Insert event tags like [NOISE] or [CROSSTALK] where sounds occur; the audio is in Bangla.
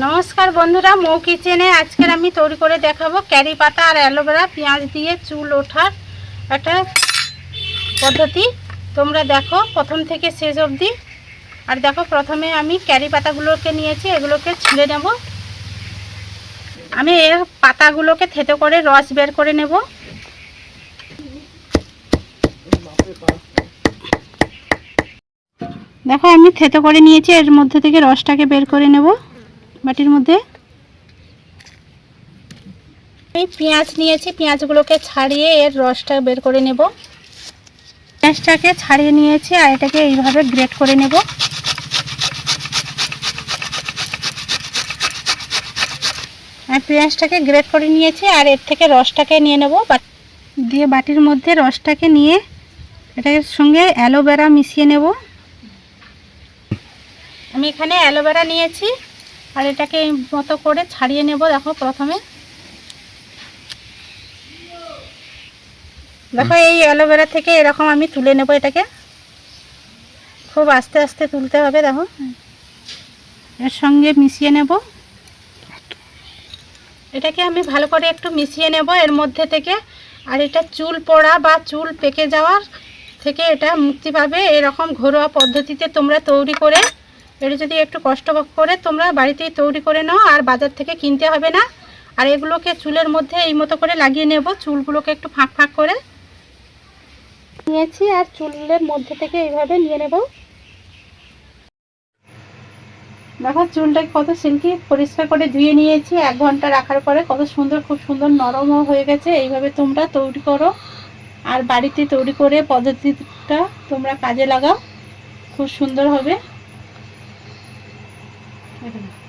নমস্কার বন্ধুরা, মৌ কিচেনে আজকের আমি তৈরি করে দেখাবো ক্যারি পাতা আর অ্যালোভেরা পেঁয়াজ দিয়ে চুল ওঠার একটা পদ্ধতি। তোমরা দেখো, প্রথম থেকে শেষ অবধি। আর দেখো, প্রথমে আমি ক্যারি পাতাগুলোকে নিয়েছি, এগুলোকে ছিলে নেব। আমি এর পাতাগুলোকে থেতো করে রস বের করে নেব। দেখো, আমি থেতো করে নিয়েছি, এর মধ্যে থেকে রসটাকে বের করে নেব। বাটির মধ্যে? আমি পেঁয়াজ নিয়েছি পেঁয়াজগুলোকে ছাড়িয়ে এর রসটা বের করে নেব। পেঁয়াজটাকে ছাড়িয়ে নিয়েছি আর এটাকে এইভাবে গ্রেট করে নেব। আর পেঁয়াজটাকে গ্রেট করে নিয়েছি আর এর থেকে রসটাকে নিয়ে নেব। দিয়ে বাটির মধ্যে রসটাকে নিয়ে এটার সঙ্গে অ্যালোভেরা মিশিয়ে নেব। আমি এখানে অ্যালোভেরা নিয়েছি। আর এটাকে এই মতো করে ছাড়িয়ে নেব, দেখো প্রথমে। দেখো এই অ্যালোভেরা থেকে এরকম আমি তুলে নেব এটাকে। খুব আস্তে আস্তে তুলতে হবে, দেখো। এর সঙ্গে মিশিয়ে নেব। এটাকে আমি ভালো করে একটু মিশিয়ে নেব এর মধ্যে থেকে। আর এটা চুল পড়া বা চুল পেকে যাওয়ার থেকে এটা মুক্তি পাবে। এরকম ঘরোয়া পদ্ধতিতে তোমরা তৈরি করে এটা যদি একটু কষ্ট করে তোমরা বাড়িতেই তৈরি করে নাও, আর বাজার থেকে কিনতে হবে না। আর এগুলোকে চুলের মধ্যে এই মতো করে লাগিয়ে নেব, চুলগুলোকে একটু ফাঁক ফাঁক করে। নিয়েছি আর চুলের মধ্যে থেকে এইভাবে নিয়ে নেব। দেখো চুলটাকে কত সিল্কি পরিষ্কার করে ধুয়ে নিয়েছি। এক ঘণ্টা রাখার পরে কত সুন্দর, খুব সুন্দর নরমও হয়ে গেছে। এইভাবে তোমরা তৈরি করো। আর বাড়িতে তৈরি করে পদ্ধতিটা তোমরা কাজে লাগাও। খুব সুন্দর হবে। Mm-hmm. [LAUGHS]